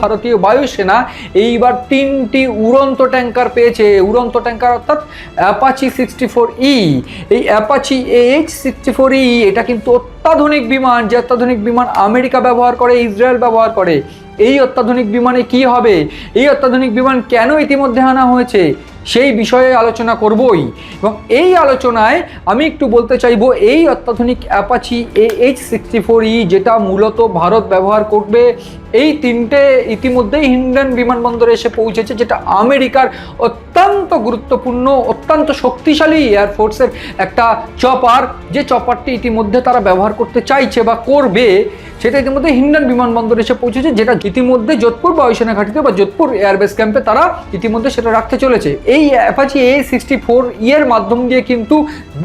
ভারতীয় বায়ুসেনা এইবার তিনটি উড়ন্ত ট্যাঙ্কার পেয়েছে। উড়ন্ত ট্যাঙ্কার অর্থাৎ অ্যাপাচি সিক্সটি ফোর ই। এই Apache H sixty four E, এটা কিন্তু অত্যাধুনিক বিমান, যে অত্যাধুনিক বিমান আমেরিকা ব্যবহার করে, ইসরায়েল ব্যবহার করে। এই অত্যাধুনিক বিমানে কি হবে? এই অত্যাধুনিক বিমান কেন ইতিমধ্যে আনা হয়েছে? সেই বিষয়ে আলোচনা করবই। এবং এই আলোচনায় আমি একটু বলতে চাইব, এই অত্যাধুনিক Apache A H sixty four E যেটা মূলত ভারত ব্যবহার করবে, এই তিনটে ইতিমধ্যেই হিন্ডন বিমানবন্দরে এসে পৌঁছেছে, যেটা আমেরিকার অত্যন্ত গুরুত্বপূর্ণ, অত্যন্ত শক্তিশালী এয়ারফোর্সের একটা চপার। যে চপারটি ইতিমধ্যে তারা ব্যবহার করতে চাইছে বা করবে সেটা ইতিমধ্যে হিন্ডন বিমানবন্দরে এসে পৌঁছেছে, যেটা ইতিমধ্যে যোধপুর বায়ুসেনা ঘাটিতে বা যোধপুর এয়ারবেস ক্যাম্পে তারা ইতিমধ্যে সেটা রাখতে চলেছে। এই অ্যাপাচি এ সিক্সটি ফোর ইয়ের মাধ্যম দিয়ে কিন্তু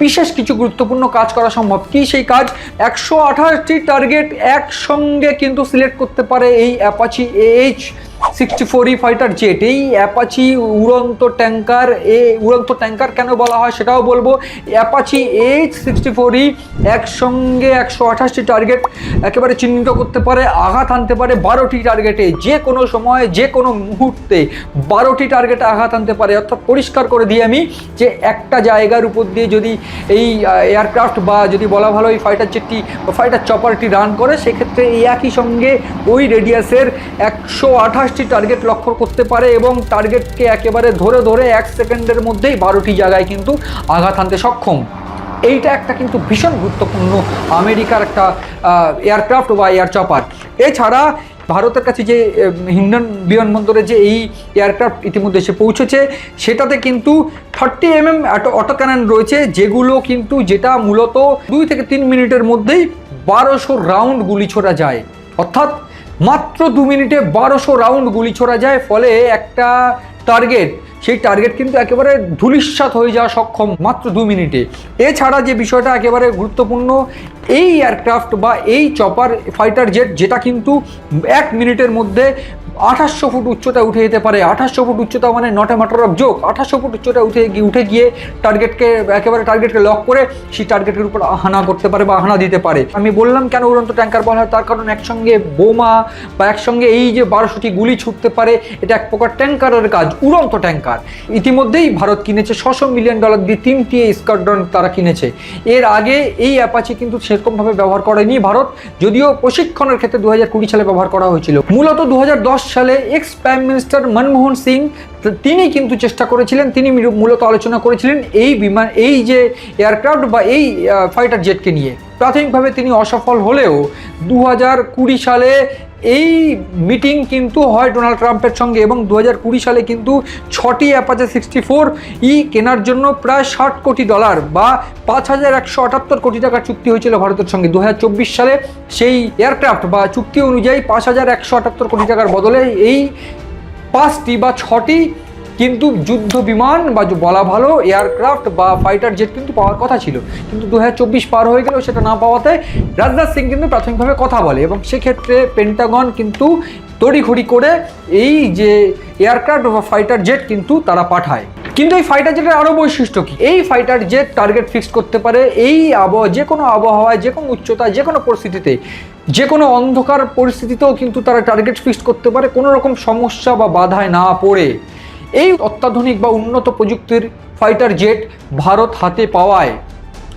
বিশেষ কিছু গুরুত্বপূর্ণ কাজ করা সম্ভব। কি সেই কাজ? একশো আঠাশটি টার্গেট একসঙ্গে কিন্তু সিলেক্ট করতে পারে এই Apache H sixty four E fighter jet, এই অ্যাপাচি উড়ন্ত ট্যাঙ্কার এ, উড়ন্ত ট্যাঙ্কার কেন বলা হয় সেটাও বলব। Apache H sixty four E একসঙ্গে একশো আঠাশটি টার্গেট একেবারে চিহ্নিত করতে পারে, আঘাত আনতে পারে বারোটি টার্গেটে। যে কোনো সময়, যে কোনো মুহূর্তে বারোটি টার্গেটে আঘাত আনতে পারে। অর্থাৎ পরিষ্কার করে দিই আমি যে একটা জায়গার উপর দিয়ে যদি এই এয়ারক্রাফট বা যদি বলা ভালো এই ফাইটার জেটটি ফাইটার চপারটি রান করে, সেক্ষেত্রে এই একই সঙ্গে ওই রেডিয়াসের একশো আঠাশটি টার্গেট লক্ষ্য করতে পারে এবং টার্গেটকে একেবারে ধরে ধরে এক সেকেন্ডের মধ্যেই বারোটি জায়গায় কিন্তু আঘাত আনতে সক্ষম। এইটা একটা কিন্তু ভীষণ গুরুত্বপূর্ণ আমেরিকার একটা এয়ারক্রাফট বা এয়ার চপার এছাড়া ভারতের কাছে যে হিন্ডন বিমানবন্দরে যে এই এয়ারক্রাফট ইতিমধ্যে এসে পৌঁছেছে, সেটাতে কিন্তু thirty M M auto cannon রয়েছে, যেগুলো কিন্তু যেটা মূলত দুই থেকে তিন মিনিটের মধ্যেই বারোশো রাউন্ড গুলি ছোড়া যায়। অর্থাৎ মাত্র দু মিনিটে বারোশো রাউন্ড গুলি ছোড়া যায়, ফলে একটা টার্গেট সেই টার্গেট কিন্তু একেবারে ধূলিসাৎ হয়ে যাওয়া সক্ষম মাত্র দু মিনিটে। এছাড়া যে বিষয়টা একেবারে গুরুত্বপূর্ণ, এই এয়ারক্রাফট বা এই চপার ফাইটার জেট যেটা কিন্তু এক মিনিটের মধ্যে আঠাশশো ফুট উচ্চতায় উঠে যেতে পারে। আঠাশশো ফুট উচ্চতা মানে not a matter of joke আঠাশশো ফুট উচ্চতায় উঠে গিয়ে উঠে গিয়ে টার্গেটকে একেবারে টার্গেটকে লক করে সেই টার্গেটের উপর হানা করতে পারে বা হানা দিতে পারে। আমি বললাম, কেন উড়ন্ত ট্যাঙ্কার বলা হয়? তার কারণ একসঙ্গে বোমা বা একসঙ্গে এই যে বারোশোটি গুলি ছুটতে পারে, এটা এক প্রকার ট্যাঙ্কারের কাজ, উড়ন্ত ট্যাঙ্কার। ইতিমধ্যেই ভারত কিনেছে ছশো মিলিয়ন ডলার দিয়ে তিনটি স্কোয়াড্রন তারা কিনেছে। এর আগে এই অ্যাপাচি কিন্তু সেরকমভাবে ব্যবহার করেনি ভারত, যদিও প্রশিক্ষণের ক্ষেত্রে দু হাজার কুড়ি সালে ব্যবহার করা হয়েছিল। মূলত দু হাজার দশ সালে ex prime minister Manmohan Singh, তিনি কিন্তু চেষ্টা করেছিলেন, তিনি মূলত আলোচনা করেছিলেন এই বিমান, এই যে এয়ারক্রাফট বা এই ফাইটার জেটকে নিয়ে। প্রাথমিকভাবে তিনি অসফল হলেও দু হাজার কুড়ি সালে এই মিটিং কিন্তু হয় ডোনাল্ড ট্রাম্পের সঙ্গে এবং দু হাজার কুড়ি সালে কিন্তু ছটি অ্যাপাচে সিক্সটি ফোর ই কেনার জন্য প্রায় ষাট কোটি ডলার বা পাঁচ হাজার একশো আটাত্তর কোটি টাকার চুক্তি হয়েছিল ভারতের সঙ্গে। দু হাজার চব্বিশ সালে সেই এয়ারক্রাফট বা চুক্তি অনুযায়ী পাঁচ হাজার একশো আটাত্তর কোটি টাকার বদলে এই পাঁচটি বা ছটি কিন্তু যুদ্ধ বিমান বা বলা ভালো এয়ারক্রাফট বা ফাইটার জেট কিন্তু পাওয়ার কথা ছিল। কিন্তু দু হাজার চব্বিশ পার হয়ে গেলেও সেটা না পাওয়াতে রাজনাথ সিং কিন্তু প্রাথমিকভাবে কথা বলে এবং সেক্ষেত্রে পেন্টাগন কিন্তু তড়িঘড়ি করে এই যে এয়ারক্রাফট বা ফাইটার জেট কিন্তু তারা পাঠায়। কিন্তু এই ফাইটার জেটের আরও বৈশিষ্ট্য কি? এই ফাইটার জেট টার্গেট ফিক্স করতে পারে এই আবহাওয়া যে কোনো আবহাওয়ায়, যে কোনো উচ্চতা যে কোনো পরিস্থিতিতে। যে কোনো অন্ধকার পরিস্থিতিতেও কিন্তু তারা টার্গেট ফিক্স করতে পারে, কোনো রকম সমস্যা বা বাধায় না পড়ে। এই অত্যাধুনিক বা উন্নত প্রযুক্তির ফাইটার জেট ভারত হাতে পাওয়ায়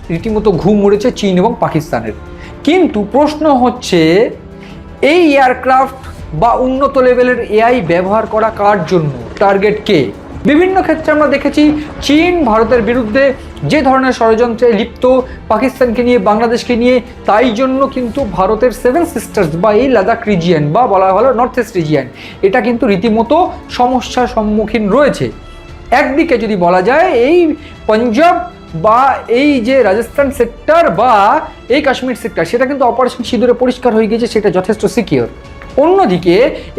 রীতিমতো ঘুম উড়েছে চীন এবং পাকিস্তানের। কিন্তু প্রশ্ন হচ্ছে, এই এয়ারক্রাফট বা উন্নত লেভেলের এআই ব্যবহার করা কার জন্য? টার্গেট কে? বিভিন্ন ক্ষেত্রে আমরা দেখেছি চীন, ভারতের বিরুদ্ধে যে ধরনের ষড়যন্ত্রে লিপ্ত পাকিস্তানকে নিয়ে, বাংলাদেশকে নিয়ে, তাই জন্য কিন্তু ভারতের সেভেন সিস্টার্স বা এই লাদাখ রিজিয়ান বা বলা ভালো নর্থ ইস্ট রিজিয়ন এটা কিন্তু রীতিমতো সমস্যার সম্মুখীন রয়েছে। একদিকে যদি বলা যায়, এই পাঞ্জাব বা এই যে রাজস্থান সেক্টর বা এই কাশ্মীর সেক্টর সেটা কিন্তু অপারেশন সিঁদুরে পরিষ্কার হয়ে গিয়েছে, সেটা যথেষ্ট সিকিওর অন্যদিকে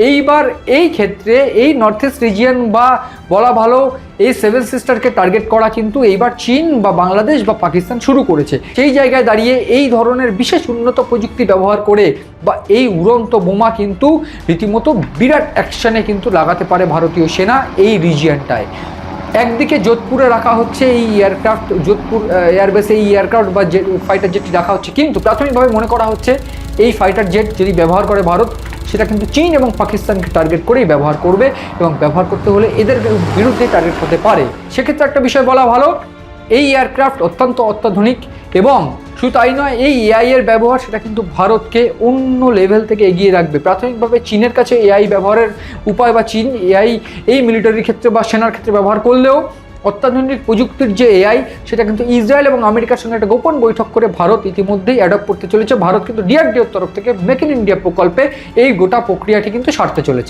এইবার এই ক্ষেত্রে এই নর্থ ইস্ট রিজিয়ন বা বলা ভালো এই সেভেন সিস্টারকে টার্গেট করা কিন্তু এইবার চীন বা বাংলাদেশ বা পাকিস্তান শুরু করেছে। সেই জায়গায় দাঁড়িয়ে এই ধরনের বিশেষ উন্নত প্রযুক্তি ব্যবহার করে বা এই উড়ন্ত বোমা কিন্তু রীতিমতো বিরাট অ্যাকশানে কিন্তু লাগাতে পারে ভারতীয় সেনা এই রিজিয়নটায় একদিকে যোধপুরে রাখা হচ্ছে এই এয়ারক্রাফট যোধপুর এয়ারবেসে এই এয়ারক্রাফট বা ফাইটার জেটটি রাখা হচ্ছে। কিন্তু প্রাথমিকভাবে মনে করা হচ্ছে এই ফাইটার জেট যদি ব্যবহার করে ভারত সেটা কিন্তু চীন এবং পাকিস্তানকে টার্গেট করেই ব্যবহার করবে এবং ব্যবহার করতে হলে এদের বিরুদ্ধে টার্গেট হতে পারে। সেক্ষেত্রে একটা বিষয় বলা ভালো, এই এয়ারক্রাফট অত্যন্ত অত্যাধুনিক এবং শুধু তাই নয়, এই এআই এর ব্যবহার সেটা কিন্তু ভারতকে অন্য লেভেল থেকে এগিয়ে রাখবে। প্রাথমিকভাবে চীনের কাছে এআই ব্যবহারের উপায় বা চীন এআই এই মিলিটারির ক্ষেত্রে বা সেনার ক্ষেত্রে ব্যবহার করলেও অত্যাধুনিক প্রযুক্তির যে এআই, সেটা কিন্তু ইসরায়েল এবং আমেরিকার সঙ্গে একটা গোপন বৈঠক করে ভারত ইতিমধ্যেই অ্যাডপ্ট করতে চলেছে। ভারত কিন্তু ডিআরডিওর তরফ থেকে মেক ইন ইন্ডিয়া প্রকল্পে এই গোটা প্রক্রিয়াটি কিন্তু সারতে চলেছে।